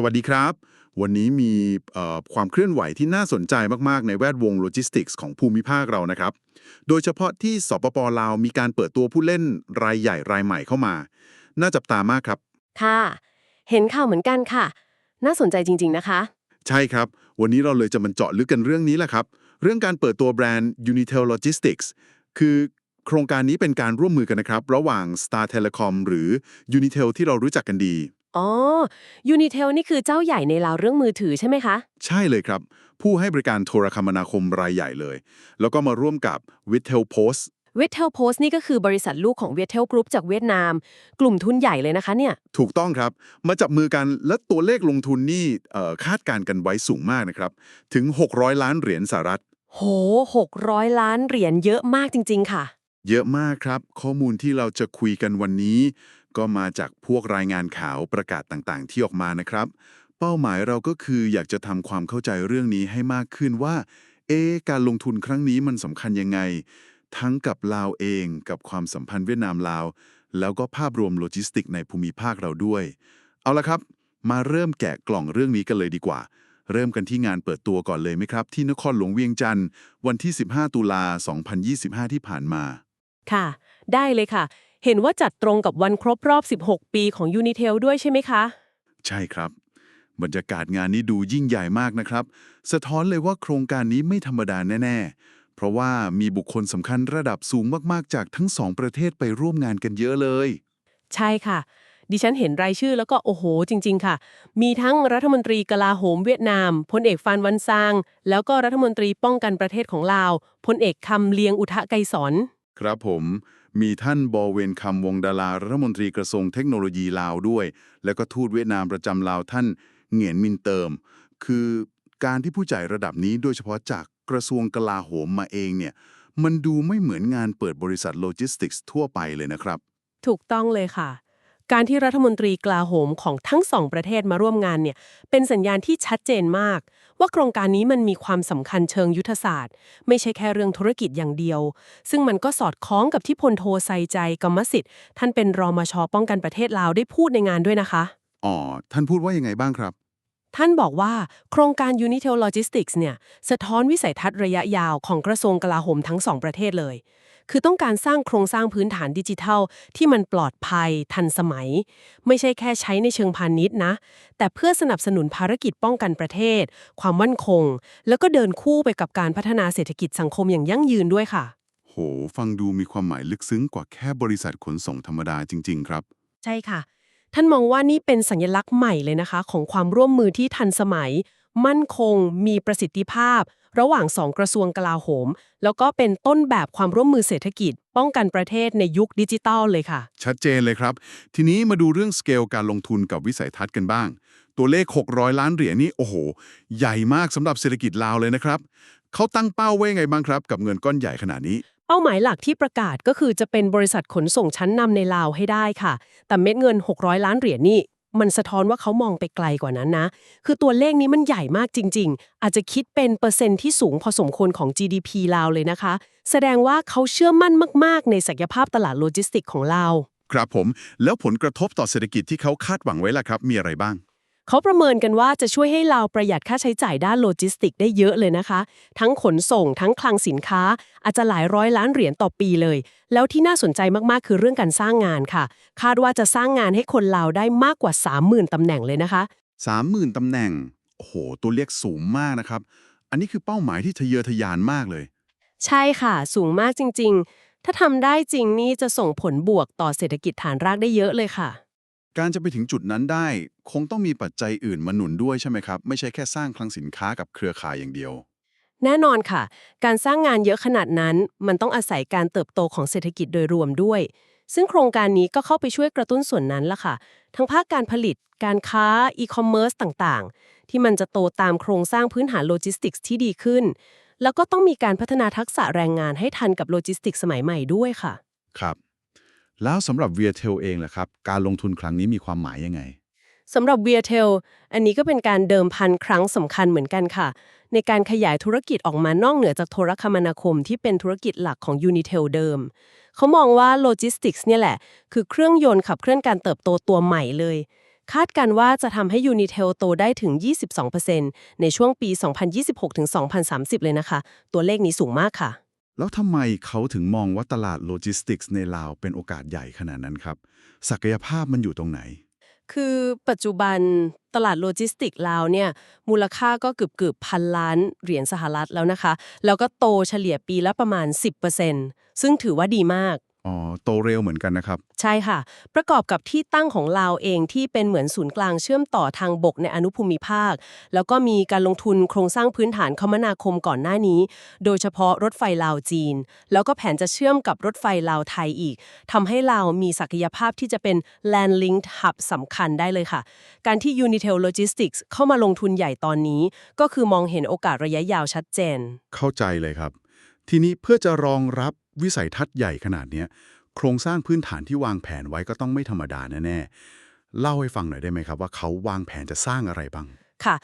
สวัสดีครับ วันนี้มีเอ่อความเคลื่อนไหวที่น่าสนใจมากๆ ในแวดวงโลจิสติกส์ของภูมิภาคเรานะครับ โดยเฉพาะที่สปปลาวมีการเปิดตัวผู้เล่นรายใหญ่รายใหม่เข้ามา น่าจับตามากครับ ค่ะ เห็นข่าวเหมือนกันค่ะ น่าสนใจจริง ๆ นะคะ ใช่ครับ วันนี้เราเลยจะมันเจาะลึกกันเรื่องนี้แหละครับ เรื่องการเปิดตัวแบรนด์ Unitel Logistics คือโครงการนี้เป็นการร่วมมือกันนะครับ ระหว่าง Star Telecom หรือ Unitel ที่เรารู้จักกันดี อ๋อ Unitel นี่คือเจ้าใหญ่ในลาวเรื่องมือถือใช่ไหมคะ ใช่เลยครับ ผู้ให้บริการโทรคมนาคมรายใหญ่เลย แล้วก็มาร่วมกับ Viettel Post v i e t e l Post นี่ก็คือบริษัทลูกของ v i e t e l Group จากเวียดนาม กลุ่มทุนใหญ่เลยนะคะเนี่ย ถูกต้องครับ มาจับมือกันและตัวเลขลงทุนนี่เอ่อคาดการณ์กันไว้สูงมากนะครับ ถึง 600 ล้านเหรียญสหรัฐ โห 600 ล้านเหรียญเยอะมากจริง ๆ ค่ะ เยอะมากครับ ข้อมูลที่เราจะคุยกันวันนี้ ก็มาจากพวกรายงานข่าวประกาศต่างๆ ที่ออกมานะครับ เป้าหมายเราก็คืออยากจะทำความเข้าใจเรื่องนี้ให้มากขึ้นว่า เอ การลงทุนครั้งนี้มันสำคัญยังไง ทั้งกับลาวเองกับความสัมพันธ์เวียดนามลาว แล้วก็ภาพรวมโลจิสติกในภูมิภาคเราด้วย เอาละครับ มาเริ่มแกะกล่องเรื่องนี้กันเลยดีกว่า เริ่มกันที่งานเปิดตัวก่อนเลยไหมครับ ที่นครหลวงเวียงจันทร์วันที่ 15 ตุลา 2025 ที่ผ่านมา ค่ะ ได้เลยค่ะ เห็นว่าจัดตรงกับวันครบรอบ 16 ปีของ Unitel ด้วยใช่ไหมคะ ใช่ครับ บรรยากาศงานนี้ดูยิ่งใหญ่มากนะครับ สะท้อนเลยว่าโครงการนี้ไม่ธรรมดาแน่ ๆ เพราะว่ามีบุคคลสำคัญระดับสูงมากๆ จากทั้งสองประเทศไปร่วมงานกันเยอะเลย ใช่ค่ะ ดิฉันเห็นรายชื่อแล้วก็โอ้โห จริง ๆ ค่ะ มีทั้งรัฐมนตรีกลาโหมเวียดนามพลเอกฟานวันซาง แล้วก็รัฐมนตรีป้องกันประเทศของลาวพลเอกคำเลียงอุทะไกรสอนครับผม มีท่านบอเวนคำวงดารารัฐมนตรีกระทรวงเทคโนโลยีลาวด้วย แล้วก็ทูตเวียดนามประจำลาวท่านเหงียนมินเติม คือการที่ผู้จ่ายระดับนี้โดยเฉพาะจากกระทรวงกลาโหมมาเองเนี่ยมันดูไม่เหมือนงานเปิดบริษัทโลจิสติกส์ทั่วไปเลยนะครับ ถูกต้องเลยค่ะ การที่รัฐมนตรีกลาโหมของทั้งสองประเทศมาร่วมงานเนี่ยเป็นสัญญาณที่ชัดเจนมาก ว่าโครงการนี้มันมีความสำคัญเชิงยุทธศาสตร์ ไม่ใช่แค่เรื่องธุรกิจอย่างเดียว ซึ่งมันก็สอดคล้องกับที่พลโทไซใจกรรมสิทธิ์ ท่านเป็นรอมชป้องกันประเทศลาวได้พูดในงานด้วยนะคะ อ๋อ ท่านพูดว่ายังไงบ้างครับ ท่านบอกว่าโครงการ Unitel Logistics เนี่ย สะท้อนวิสัยทัศน์ระยะยาวของกระทรวงกลาโหมทั้งสองประเทศเลย คือต้องการสร้างโครงสร้างพื้นฐานดิจิทัล ที่มันปลอดภัย ทันสมัย ไม่ใช่แค่ใช้ในเชิงพาณิชย์นะ แต่เพื่อสนับสนุนภารกิจป้องกันประเทศ ความมั่นคง แล้วก็เดินคู่ไปกับการพัฒนาเศรษฐกิจสังคมอย่างยั่งยืนด้วยค่ะ โห ฟังดูมีความหมายลึกซึ้งกว่าแค่บริษัทขนส่งธรรมดาจริง ๆ ครับ ใช่ค่ะ ท่านมองว่านี่เป็นสัญลักษณ์ใหม่เลยนะคะ ของความร่วมมือที่ทันสมัย มั่นคง มีประสิทธิภาพ ระหว่างสองกระทรวงกลาโหม แล้วก็เป็นต้นแบบความร่วมมือเศรษฐกิจ ป้องกันประเทศในยุคดิจิตัลเลยค่ะ ชัดเจนเลยครับ ทีนี้มาดูเรื่องสเกลการลงทุนกับวิสัยทัศน์กันบ้าง ตัวเลข 600 ล้านเหรียญนี่โอ้โห ใหญ่มากสำหรับเศรษฐกิจลาวเลยนะครับเขาตั้งเป้าไว้ไงบ้างครับ กับเงินก้อนใหญ่ขนาดนี้เป้าหมายหลักที่ประกาศก็คือจะเป็นบริษัทขนส่งชั้นนำในลาวให้ได้ค่ะ แต่เม็ดเงิน 600 ล้านเหรียญนี่ มันสะท้อนว่าเขามองไปไกลกว่านั้นนะ คือตัวเลขนี้มันใหญ่มากจริง ๆ อาจจะคิดเป็นเปอร์เซ็นต์ที่สูงพอสมควรของ GDP ลาวเลยนะคะ แสดงว่าเขาเชื่อมั่นมาก ๆ ในศักยภาพตลาดโลจิสติกของลาว ครับผม แล้วผลกระทบต่อเศรษฐกิจที่เขาคาดหวังไว้ล่ะครับ มีอะไรบ้าง เขาประเมินกันว่าจะช่วยให้ลาวประหยัดค่าใช้จ่ายด้านโลจิสติกได้เยอะเลยนะคะ ทั้งขนส่ง ทั้งคลังสินค้า อาจจะหลายร้อยล้านเหรียญต่อปีเลย แล้วที่น่าสนใจมากๆ คือเรื่องการสร้างงานค่ะ คาดว่าจะสร้างงานให้คนลาวได้มากกว่า 30,000ตำแหน่งเลยนะคะ 30,000ตำแหน่งโอ้โหตัวเลขสูงมากนะครับ อันนี้คือเป้าหมายที่ทะเยอทะยานมากเลย ใช่ค่ะ สูงมากจริง ๆ ถ้าทำได้จริงนี่จะส่งผลบวกต่อเศรษฐกิจฐานรากได้เยอะเลยค่ะ การจะไปถึงจุดนั้นได้ คงต้องมีปัจจัยอื่นมาหนุนด้วยใช่ไหมครับ ไม่ใช่แค่สร้างคลังสินค้ากับเครือข่ายอย่างเดียว แน่นอนค่ะ การสร้างงานเยอะขนาดนั้น มันต้องอาศัยการเติบโตของเศรษฐกิจโดยรวมด้วย ซึ่งโครงการนี้ก็เข้าไปช่วยกระตุ้นส่วนนั้นละค่ะ ทั้งภาคการผลิต การค้าอีคอมเมิร์ซต่างๆ ที่มันจะโตตามโครงสร้างพื้นฐานโลจิสติกส์ที่ดีขึ้น แล้วก็ต้องมีการพัฒนาทักษะแรงงานให้ทันกับโลจิสติกส์สมัยใหม่ด้วยค่ะ ครับ แล้วสำหรับ Viettel เองล่ะครับ การลงทุนครั้งนี้มีความหมายยังไงสำหรับ v i a t e l อันนี้ก็เป็นการเดิมพันครั้งสำคัญเหมือนกันค่ะ ในการขยายธุรกิจออกมานอกเหนือจากโทรคมนาคมที่เป็นธุรกิจหลักของ Unitel เดิม เขามองว่าโลจิสติกส์เนี่ยแหละ คือเครื่องยนต์ขับเคลื่อนการเติบโตตัวใหม่เลย คาดกันว่าจะทำให้ Unitel โตได้ถึง 22%ในช่วงปี 2026-2030 เลยนะคะ ตัวเลขนี้สูงมากค่ะ แล้วทำไมเขาถึงมองว่าตลาดโลจิสติกส์ในลาวเป็นโอกาสใหญ่ขนาดนั้นครับ ศักยภาพมันอยู่ตรงไหน คือปัจจุบันตลาดโลจิสติกส์ลาวเนี่ยมูลค่าก็เกือบเกือบพันล้านเหรียญสหรัฐแล้วนะคะ แล้วก็โตเฉลี่ยปีละประมาณ 10%ซึ่งถือว่าดีมาก อ๋อโตเร็วเหมือนกันนะครับ ใช่ค่ะ ประกอบกับที่ตั้งของลาวเองที่เป็นเหมือนศูนย์กลางเชื่อมต่อทางบกในอนุภูมิภาค แล้วก็มีการลงทุนโครงสร้างพื้นฐานคมนาคมก่อนหน้านี้ โดยเฉพาะรถไฟลาวจีน แล้วก็แผนจะเชื่อมกับรถไฟลาวไทยอีกทำให้ลาวมีศักยภาพที่จะเป็น Land Linked Hub สำคัญได้เลยค่ะ การที่ Unitel Logistics เข้ามาลงทุนใหญ่ตอนนี้ ก็คือมองเห็นโอกาสระยะยาวชัดเจน เข้าใจเลยครับ ทีนี้เพื่อจะรองรับ วิสัยทัศน์ใหญ่ขนาดเนี้ยโครงสร้างพื้นฐานที่วางแผนไว้ก็ต้องไม่ธรรมดาแน่ๆเล่าให้ฟังหน่อยได้ไหมครับว่าเขาวางแผนจะสร้างอะไรบ้างค่ะ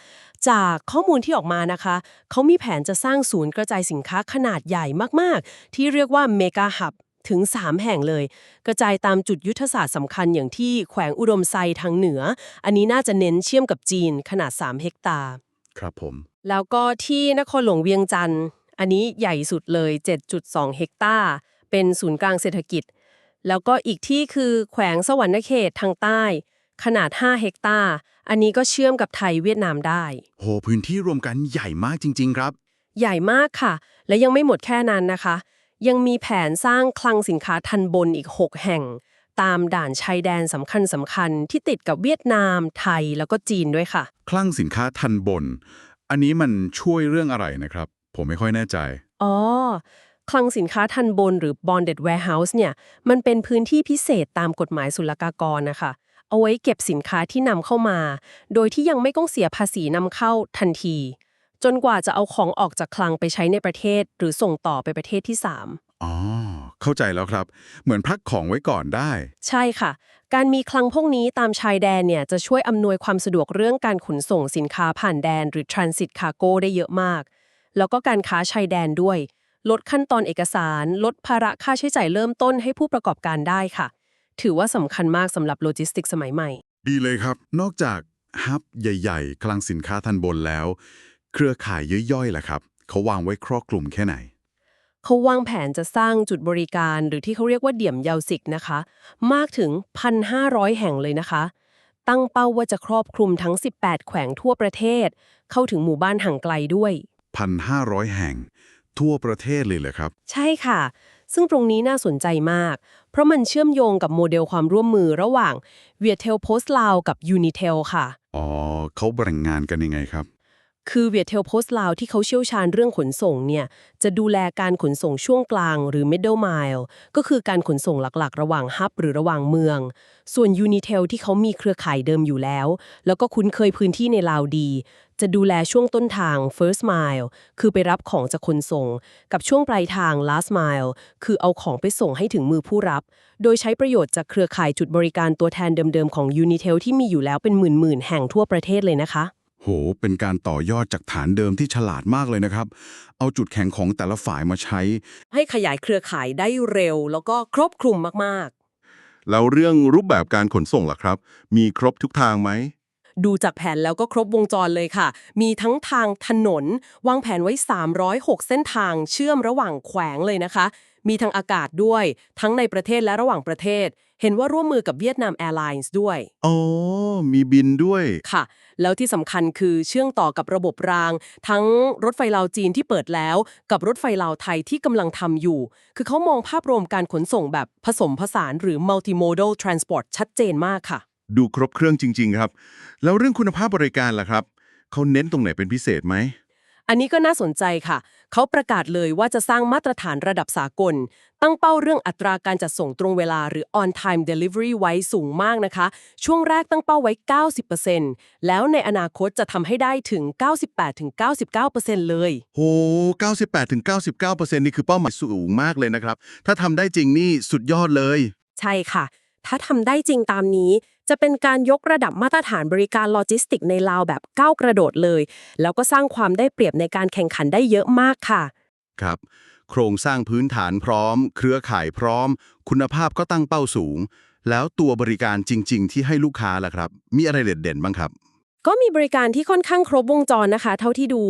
จากข้อมูลที่ออกมานะคะ เขามีแผนจะสร้างศูนย์กระจายสินค้าขนาดใหญ่มากๆ ที่เรียกว่าเมกาฮับถึง 3 แห่งเลย กระจายตามจุดยุทธศาสตร์สำคัญอย่างที่แขวงอุดมไซทางเหนือ อันนี้น่าจะเน้นเชื่อมกับจีนขนาด 3 เฮกตาร์ ครับผม แล้วก็ที่นครหลวงเวียงจันทร์ อันนี้ใหญ่สุดเลย 7.2 เฮกตาร์ เป็นศูนย์กลางเศรษฐกิจ แล้วก็อีกที่คือแขวงสวรรณเขตทางใต้ ขนาด 5 เฮกตาร์ อันนี้ก็เชื่อมกับไทยเวียดนามได้ โห พื้นที่รวมกันใหญ่มากจริง ๆ ครับ ใหญ่มากค่ะ และยังไม่หมดแค่นั้นนะคะ ยังมีแผนสร้างคลังสินค้าทันบนอีก 6 แห่ง ตามด่านชายแดนสำคัญสำคัญๆที่ติดกับเวียดนาม ไทยแล้วก็จีนด้วยค่ะ คลั่งสินค้าทันบน อันนี้มันช่วยเรื่องอะไรนะครับ ผมไม่ค่อยแน่ใจ อ๋อ คลังสินค้าทันบนหรือ bonded warehouse เนี่ย มันเป็นพื้นที่พิเศษตามกฎหมายศุลกากรนะคะ เอาไว้เก็บสินค้าที่นำเข้ามา โดยที่ยังไม่ต้องเสียภาษีนำเข้าทันที จนกว่าจะเอาของออกจากคลังไปใช้ในประเทศ หรือส่งต่อไปประเทศที่ 3 อ๋อ เข้าใจแล้วครับ เหมือนพักของไว้ก่อนได้ ใช่ค่ะ การมีคลังพวกนี้ตามชายแดนเนี่ยจะช่วยอำนวยความสะดวกเรื่องการขนส่งสินค้าผ่านแดน หรือ transit cargo ได้เยอะมาก แล้วก็การค้าชายแดนด้วย ลดขั้นตอนเอกสาร ลดภาระค่าใช้จ่ายเริ่มต้นให้ผู้ประกอบการได้ค่ะ ถือว่าสำคัญมากสำหรับโลจิสติกสมัยใหม่ ดีเลยครับ นอกจากฮับใหญ่ ๆ คลังสินค้าทันบนแล้ว เครือข่ายย่อยๆล่ะครับ เขาวางไว้ครอบคลุมแค่ไหนเขาวางแผนจะสร้างจุดบริการหรือที่เขาเรียกว่าเดี่ยมเยาสิกนะคะ มากถึง 1,500 แห่งเลยนะคะ ตั้งเป้าว่าจะครอบคลุมทั้ง 18 แขวงทั่วประเทศ เข้าถึงหมู่บ้านห่างไกลด้วย 1,500 แห่ง ทั่วประเทศเลยเหรอครับ ใช่ค่ะ ซึ่งตรงนี้น่าสนใจมาก เพราะมันเชื่อมโยงกับโมเดลความร่วมมือระหว่าง v i e t e l Post Lao กับ Unitel ค่ะ อ๋อเขาแบ่งงานกันยังไงครับ คือ v i e t e l Post Lao ที่เขาเชี่ยวชาญเรื่องขนส่งเนี่ย จะดูแลการขนส่งช่วงกลางหรือ middle mile ก็คือการขนส่งหลักๆ ระหว่างฮับหรือระหว่างเมือง ส่วน Unitel ที่เขามีเครือข่ายเดิมอยู่แล้ว แล้วก็คุ้นเคยพื้นที่ในลาวดี จะดูแลช่วงต้นทาง first mile คือไปรับของจากคนส่ง กับช่วงปลายทาง last mile คือเอาของไปส่งให้ถึงมือผู้รับ โดยใช้ประโยชน์จากเครือข่ายจุดบริการตัวแทนเดิมๆของ Unitel ที่มีอยู่แล้วเป็นหมื่นๆแห่งทั่วประเทศเลยนะคะ โห เป็นการต่อยอดจากฐานเดิมที่ฉลาดมากเลยนะครับ เอาจุดแข็งของแต่ละฝ่ายมาใช้ ให้ขยายเครือข่ายได้เร็ว แล้วก็ครอบคลุมมากแล้วเรื่องรูปแบบการขนส่งล่ะครับ มีครบทุกทางไหมๆ ดูจากแผนแล้วก็ครบวงจรเลยค่ะ มีทั้งทางถนน วางแผนไว้ 306 เส้นทางเชื่อมระหว่างแขวงเลยนะคะ มีทางอากาศด้วย ทั้งในประเทศและระหว่างประเทศ เห็นว่าร่วมมือกับเวียดนามแอร์ไลน์ด้วย อ๋อ มีบินด้วย ค่ะ แล้วที่สำคัญคือเชื่อมต่อกับระบบราง ทั้งรถไฟลาวจีนที่เปิดแล้ว กับรถไฟลาวไทยที่กำลังทำอยู่ คือเขามองภาพรวมการขนส่งแบบผสมผสานหรือ multimodal transport ชัดเจนมากค่ะ ดูครบเครื่องจริง ๆ ครับ แล้วเรื่องคุณภาพบริการล่ะครับเขาเน้นตรงไหนเป็นพิเศษไหม อันนี้ก็น่าสนใจค่ะ เขาประกาศเลยว่าจะสร้างมาตรฐานระดับสากล ตั้งเป้าเรื่องอัตราการจัดส่งตรงเวลาหรือ on time delivery ไว้สูงมากนะคะ ช่วงแรกตั้งเป้าไว้ 90%แล้วในอนาคตจะทำให้ได้ถึง 98-99%เลย โห 98-99%นี่คือเป้าหมายสูงมากเลยนะครับ ถ้าทำได้จริงนี่สุดยอดเลย ใช่ค่ะ ถ้าทำได้จริงตามนี้ จะเป็นการยกระดับมาตรฐานบริการโลจิสติกในลาวแบบก้าวกระโดดเลย แล้วก็สร้างความได้เปรียบในการแข่งขันได้เยอะมากค่ะ ครับ โครงสร้างพื้นฐานพร้อม เครือข่ายพร้อม คุณภาพก็ตั้งเป้าสูง แล้วตัวบริการจริง ๆ ที่ให้ลูกค้าล่ะครับ มีอะไรเด่นๆบ้างครับก็มีบริการที่ค่อนข้างครบวงจรนะคะ เท่าที่ดู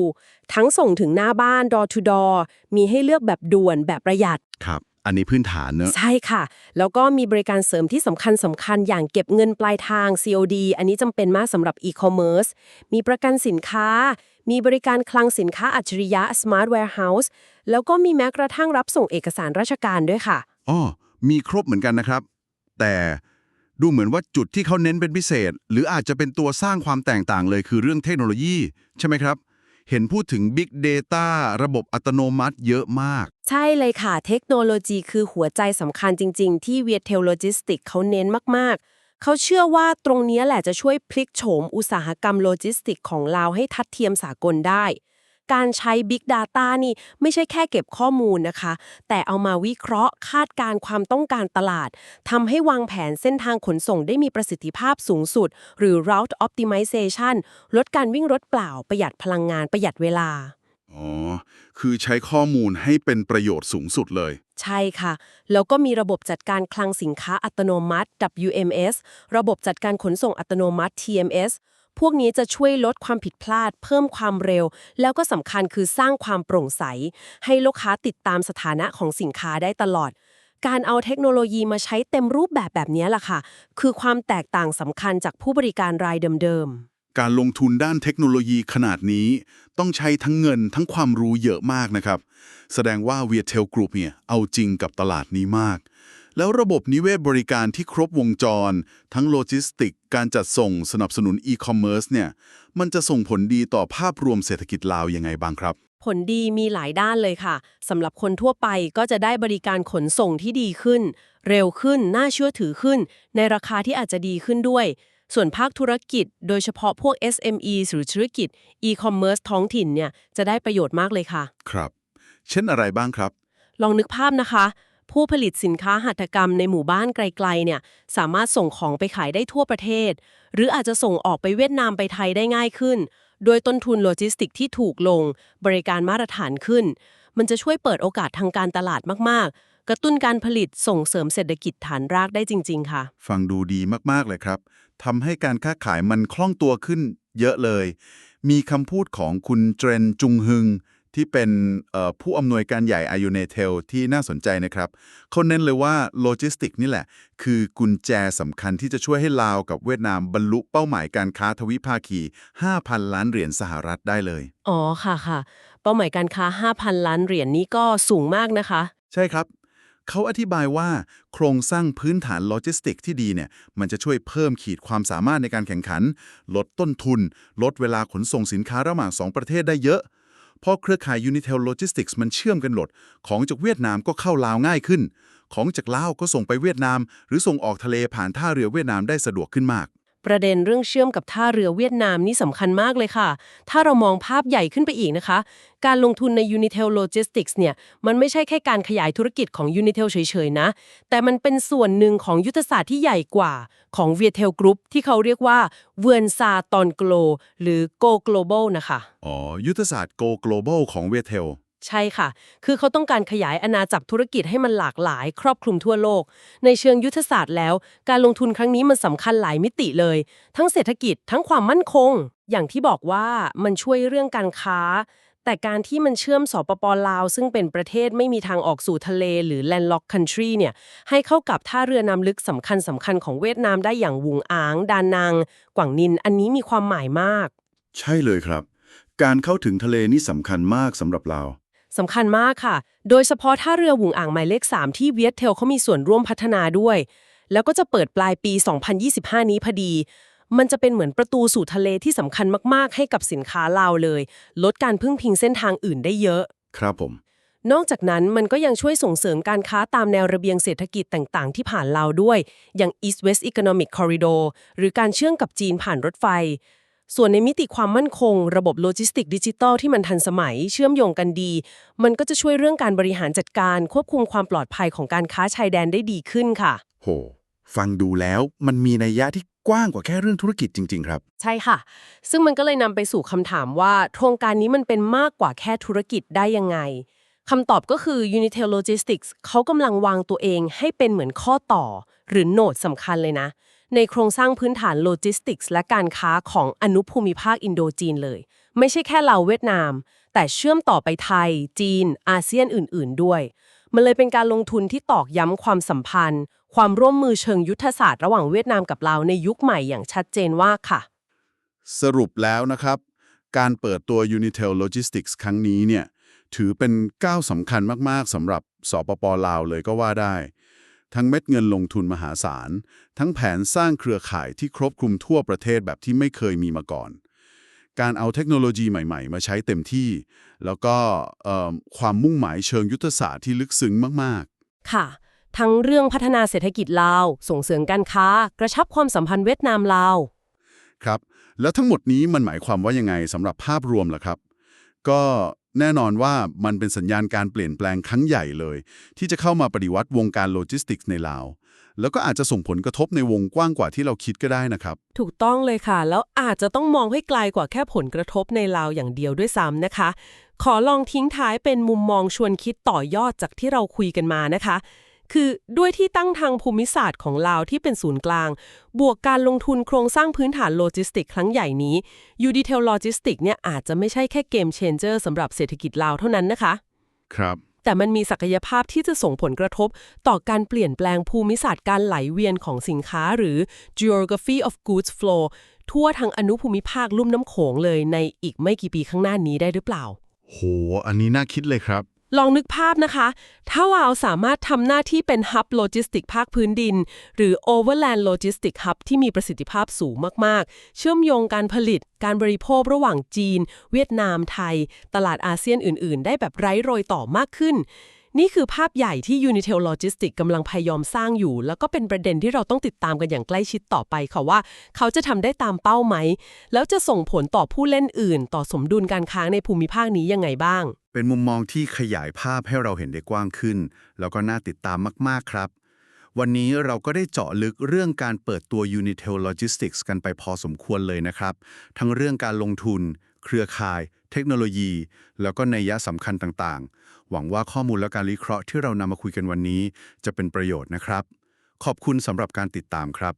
ทั้งส่งถึงหน้าบ้าน door to door มีให้เลือกแบบด่วนแบบประหยัดครับ อันนี้พื้นฐานเนอะใช่ค่ะ แล้วก็มีบริการเสริมที่สำคัญสำคัญอย่างเก็บเงินปลายทาง COD อันนี้จำเป็นมากสำหรับ e-commerce มีประกันสินค้า มีบริการคลังสินค้าอัจฉริยะ Smart Warehouse แล้วก็มีแม้กระทั่งรับส่งเอกสารราชการด้วยค่ะอ๋อมีครบเหมือนกันนะครับ แต่ดูเหมือนว่าจุดที่เขาเน้นเป็นพิเศษ หรืออาจจะเป็นตัวสร้างความแตกต่างเลยคือเรื่องเทคโนโลยี ใช่ไหมครับ เห็นพูดถึง Big Data ระบบอัตโนมัติเยอะมาก ใช่เลยค่ะ เทคโนโลยีคือหัวใจสำคัญจริง ๆ ที่เวียเทลโลจิสติกเขาเน้นมาก ๆ เขาเชื่อว่าตรงนี้แหละจะช่วยพลิกโฉมอุตสาหกรรมโลจิสติกของเราให้ทัดเทียมสากลได้ การใช้ Big Data นี่ไม่ใช่แค่เก็บข้อมูลนะคะ แต่เอามาวิเคราะห์คาดการณ์ความต้องการตลาดทำให้วางแผนเส้นทางขนส่งได้มีประสิทธิภาพสูงสุด หรือ route optimization ลดการวิ่งรถเปล่าประหยัดพลังงานประหยัดเวลาอ๋อ คือใช้ข้อมูลให้เป็นประโยชน์สูงสุดเลย ใช่ค่ะ แล้วก็มีระบบจัดการคลังสินค้าอัตโนมัติ WMS ระบบจัดการขนส่งอัตโนมัติ TMS พวกนี้จะช่วยลดความผิดพลาด เพิ่มความเร็ว แล้วก็สำคัญคือสร้างความโปร่งใส ให้ลูกค้าติดตามสถานะของสินค้าได้ตลอด การเอาเทคโนโลยีมาใช้เต็มรูปแบบแบบนี้ล่ะค่ะ คือความแตกต่างสำคัญจากผู้บริการรายเดิมๆ การลงทุนด้านเทคโนโลยีขนาดนี้ ต้องใช้ทั้งเงินทั้งความรู้เยอะมากนะครับ แสดงว่า v i a t e l Group เนี่ยเอาจริงกับตลาดนี้มาก แล้วระบบนิเวศบริการที่ครบวงจร ทั้งโลจิสติก การจัดส่งสนับสนุนอีคอมเมิร์ซเนี่ย มันจะส่งผลดีต่อภาพรวมเศรษฐกิจลาวยังไงบ้างครับ ผลดีมีหลายด้านเลยค่ะสำหรับคนทั่วไปก็จะได้บริการขนส่งที่ดีขึ้น เร็วขึ้น น่าเชื่อถือขึ้น ในราคาที่อาจจะดีขึ้นด้วย ส่วนภาคธุรกิจ โดยเฉพาะพวก SME หรือธุรกิจ e-commerce ท้องถิ่นเนี่ยจะได้ประโยชน์มากเลยค่ะ ครับ เช่นอะไรบ้างครับ ลองนึกภาพนะคะ ผู้ผลิตสินค้าหัตถกรรมในหมู่บ้านไกลๆเนี่ยสามารถส่งของไปขายได้ทั่วประเทศ หรืออาจจะส่งออกไปเวียดนามไปไทยได้ง่ายขึ้น โดยต้นทุนโลจิสติกที่ถูกลง บริการมาตรฐานขึ้น มันจะช่วยเปิดโอกาสทางการตลาดมากๆ กระตุ้นการผลิตส่งเสริมเศรษฐกิจฐานรากได้จริง ๆ ค่ะ ฟังดูดีมากๆเลยครับทำให้การค้าขายมันคล่องตัวขึ้น เยอะเลย มีคำพูดของคุณเทรนจุงฮึง ที่เป็นเอ่อผู้อำนวยการใหญ่อายุเนเทลที่น่าสนใจนะครับเขาเน้นเลยว่าโลจิสติกนี่แหละ คือกุญแจสำคัญที่จะช่วยให้ลาวกับเวียดนามบรรลุเป้าหมายการค้าทวิภาคี 5,000 ล้านเหรียญสหรัฐได้เลย อ๋อค่ะค่ะ เป้าหมายการค้า 5,000 ล้านเหรียญนี้ก็สูงมากนะคะ ใช่ครับเขาอธิบายว่าโครงสร้างพื้นฐานโลจิสติกที่ดีเนี่ยมันจะช่วยเพิ่มขีดความสามารถในการแข่งขัน ลดต้นทุน ลดเวลาขนส่งสินค้าระหว่าง 2 ประเทศได้เยอะเพอเครือข่าย Unitel Logistics มันเชื่อมกันหลด ของจากเวียดนามก็เข้าลาวง่ายขึ้น ของจากลาวก็ส่งไปเวียดนาม หรือส่งออกทะเลผ่านท่าเรือเวียดนามได้สะดวกขึ้นมาก ประเด็นเรื่องเชื่อมกับท่าเรือเวียดนามนี่สำคัญมากเลยค่ะ ถ้าเรามองภาพใหญ่ขึ้นไปอีกนะคะ การลงทุนใน Unitel Logistics เนี่ย มันไม่ใช่แค่การขยายธุรกิจของ Unitel เฉยๆ นะ แต่มันเป็นส่วนหนึ่งของยุทธศาสตร์ที่ใหญ่กว่าของ Viettel Group ที่เขาเรียกว่าเวียนซาตอนโกลหรือ Go Global นะคะ อ๋อ ยุทธศาสตร์ Go Global ของ Viettel ใช่ค่ะ คือเขาต้องการขยายอาณาจักรธุรกิจให้มันหลากหลาย ครอบคลุมทั่วโลก ในเชิงยุทธศาสตร์แล้ว การลงทุนครั้งนี้มันสำคัญหลายมิติเลย ทั้งเศรษฐกิจทั้งความมั่นคง อย่างที่บอกว่ามันช่วยเรื่องการค้า แต่การที่มันเชื่อมสปปลาว ซึ่งเป็นประเทศไม่มีทางออกสู่ทะเลหรือ landlocked country เนี่ยให้เข้ากับท่าเรือนำลึกสำคัญสำคัญของเวียดนามได้อย่างวุงอ้าง ดานัง กวางนินอันนี้มีความหมายมาก ใช่เลยครับ การเข้าถึงทะเลนี่สำคัญมากสำหรับเรา สำคัญมากค่ะ โดยเฉพาะท่าเรือหวุงอ่างหมายเลข 3 ที่เวียดเทลเขามีส่วนร่วมพัฒนาด้วย แล้วก็จะเปิดปลายปี 2025 นี้พอดี มันจะเป็นเหมือนประตูสู่ทะเลที่สำคัญมาก ๆ ให้กับสินค้าลาวเลย ลดการพึ่งพิงเส้นทางอื่นได้เยอะ ครับผม นอกจากนั้นมันก็ยังช่วยส่งเสริมการค้าตามแนวระเบียงเศรษฐกิจต่าง ๆ ที่ผ่านลาวด้วย อย่าง East West Economic Corridor หรือการเชื่อมกับจีนผ่านรถไฟ ส่วนในมิติความมั่นคง ระบบโลจิสติกดิจิตอลที่มันทันสมัยเชื่อมโยงกันดี มันก็จะช่วยเรื่องการบริหารจัดการ ควบคุมความปลอดภัยของการค้าชายแดนได้ดีขึ้นค่ะ โห ฟังดูแล้วมันมีนัยยะที่กว้างกว่าแค่เรื่องธุรกิจจริง ๆ ครับ ใช่ค่ะ ซึ่งมันก็เลยนำไปสู่คำถามว่า โครงการนี้มันเป็นมากกว่าแค่ธุรกิจได้ยังไงคำตอบก็คือ Unitel Logistics เขากำลังวางตัวเองให้เป็นเหมือนข้อต่อ หรือโนดสำคัญเลยนะ ในโครงสร้างพื้นฐานโลจิสติกส์และการค้าของอนุภูมิภาคอินโดจีนเลย ไม่ใช่แค่เราเวียดนาม แต่เชื่อมต่อไปไทย จีน อาเซียนอื่น ๆ ด้วย มันเลยเป็นการลงทุนที่ตอกย้ำความสัมพันธ์ ความร่วมมือเชิงยุทธศาสตร์ระหว่างเวียดนามกับลาในยุคใหม่อย่างชัดเจนว่าค่ะ สรุปแล้วนะครับ การเปิดตัว Unitel Logistics ครั้งนี้เนี่ยถือเป็นก้าวสำคัญมาก ๆสำหรับสปปลาวเลยก็ว่าได้ ทั้งเม็ดเงินลงทุนมหาศาล ทั้งแผนสร้างเครือข่ายที่ครอบคลุมทั่วประเทศแบบที่ไม่เคยมีมาก่อน การเอาเทคโนโลยีใหม่ ๆ มาใช้เต็มที่ แล้วก็เอิ่มความมุ่งหมายเชิงยุทธศาสตร์ที่ลึกซึ้งมากๆ ค่ะ ทั้งเรื่องพัฒนาเศรษฐกิจลาว ส่งเสริมการค้า กระชับความสัมพันธ์เวียดนามลาว ครับ แล้วทั้งหมดนี้มันหมายความว่ายังไงสำหรับภาพรวมล่ะครับ ก็ แน่นอนว่ามันเป็นสัญญาณการเปลี่ยนแปลงครั้งใหญ่เลย ที่จะเข้ามาปฏิวัติวงการโลจิสติกส์ในลาว แล้วก็อาจจะส่งผลกระทบในวงกว้างกว่าที่เราคิดก็ได้นะครับ ถูกต้องเลยค่ะ แล้วอาจจะต้องมองให้ไกลกว่าแค่ผลกระทบในลาวอย่างเดียวด้วยซ้ำนะคะ ขอลองทิ้งท้ายเป็นมุมมองชวนคิดต่อยอดจากที่เราคุยกันมานะคะ คือด้วยที่ตั้งทางภูมิศาสตร์ของลาวที่เป็นศูนย์กลาง บวกการลงทุนโครงสร้างพื้นฐานโลจิสติกส์ครั้งใหญ่นี้ Uditel Logistics เนี่ยอาจจะไม่ใช่แค่เกมเชนเจอร์สำหรับเศรษฐกิจลาวเท่านั้นนะคะ ครับแต่มันมีศักยภาพที่จะส่งผลกระทบต่อการเปลี่ยนแปลงภูมิศาสตร์การไหลเวียนของสินค้าหรือ geography of goods flow ทั่วทั้งอนุภูมิภาคลุ่มน้ำโขงเลยในอีกไม่กี่ปีข้างหน้านี้ได้หรือเปล่า โห อันนี้น่าคิดเลยครับ ลองนึกภาพนะคะ ถ้าวาวสามารถทำหน้าที่เป็นฮับโลจิสติกภาคพื้นดิน หรือ Overland Logistic Hub ที่มีประสิทธิภาพสูงมาก ๆ เชื่อมโยงการผลิต การบริโภคระหว่างจีน เวียดนามไทย ตลาดอาเซียนอื่น ๆ ได้แบบไร้รอยต่อมากขึ้น นี่คือภาพใหญ่ที่ Unitel Logistics กำลังพยายามสร้างอยู่ แล้วก็เป็นประเด็นที่เราต้องติดตามกันอย่างใกล้ชิดต่อไปค่ะว่า เขาจะทำได้ตามเป้าไหม แล้วจะส่งผลต่อผู้เล่นอื่น ต่อสมดุลการค้าในภูมิภาคนี้ยังไงบ้าง เป็นมุมมองที่ขยายภาพให้เราเห็นได้กว้างขึ้น แล้วก็น่าติดตามมาก ๆ ครับ วันนี้เราก็ได้เจาะลึกเรื่องการเปิดตัว Unitel Logistics กันไปพอสมควรเลยนะครับ ทั้งเรื่องการลงทุน เครือข่าย เทคโนโลยี แล้วก็นัยยะสำคัญต่างๆ หวังว่าข้อมูลและการวิเคราะห์ที่เรานำมาคุยกันวันนี้ จะเป็นประโยชน์นะครับ ขอบคุณสำหรับการติดตามครับ